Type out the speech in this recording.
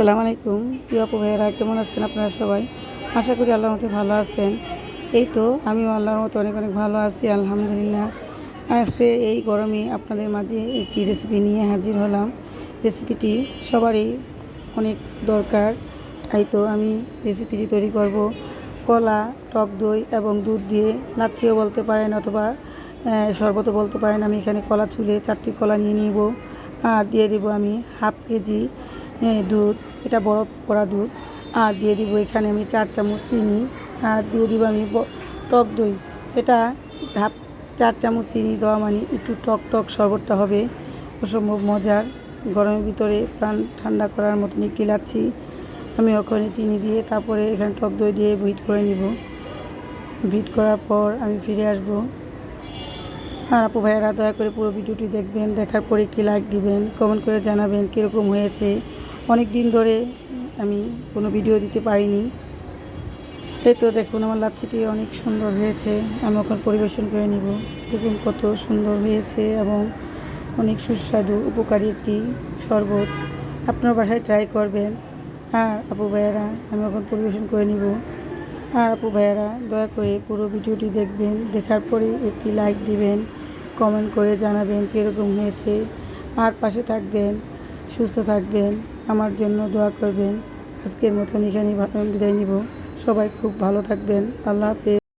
আসসালামু আলাইকুম। প্রিয় আপু ভাইয়েরা, কেমন আছেন আপনারা সবাই? আশা করি আল্লাহর মতো ভালো আছেন। এই তো আমিও আল্লাহর মতো অনেক অনেক ভালো আছি, আলহামদুলিল্লাহ। আজকে এই গরমে আপনাদের মাঝে একটি রেসিপি নিয়ে হাজির হলাম। রেসিপিটি সবারই অনেক দরকার। তাই তো আমি রেসিপিটি তৈরি করব। কলা, টক দই এবং দুধ দিয়ে। লাচ্ছিও বলতে পারেন অথবা শরবতও বলতে পারেন। আমি এখানে কলা ছুলে চারটি কলা নিয়ে নিব। আর দিয়ে দেবো আমি হাফ কেজি দুধ, এটা বরফ করা দুধ। আর দিয়ে দিব এখানে আমি চার চামচ চিনি। আর দিয়ে দিব আমি টক দই। এটা হাফ চার চামচ চিনি দেওয়া মানে একটু টক টক শরবতটা হবে। অসম্ভব মজার। গরমের ভিতরে প্রাণ ঠান্ডা করার মতন একটি লাচ্ছি। আমি ওখানে চিনি দিয়ে তারপরে এখানে টক দই দিয়ে ভিট করে নিব। ভিট করার পর আমি ফিরে আসব। আর আপু ভাইয়েরা দয়া করে পুরো ভিডিওটি দেখবেন। দেখার পরে একটি লাইক দিবেন। কমেন্ট করে জানাবেন কীরকম হয়েছে। অনেক দিন ধরে আমি কোনো ভিডিও দিতে পারিনি। এই তো দেখুন, আমার লাচ্ছিটি অনেক সুন্দর হয়েছে। আমি এখন পরিবেশন করে নিব। দেখুন কত সুন্দর হয়েছে এবং অনেক সুস্বাদু, উপকারী একটি শরবত। আপনার বাসায় ট্রাই করবেন। আর আপু ভাইয়েরা, আমি এখন পরিবেশন করে নিব। আর আপু ভাইয়েরা, দয়া করে পুরো ভিডিওটি দেখবেন। দেখার পরে একটি লাইক দিবেন কমেন্ট করে জানাবেন কীরকম হয়েছে। আর পাশে থাকবেন। সুস্থ থাকবেন, আমার জন্য দোয়া করবেন। আজকের মতন এখানেই বিদায় নিব। সবাই খুব ভালো থাকবেন। আল্লাহ হাফেজ।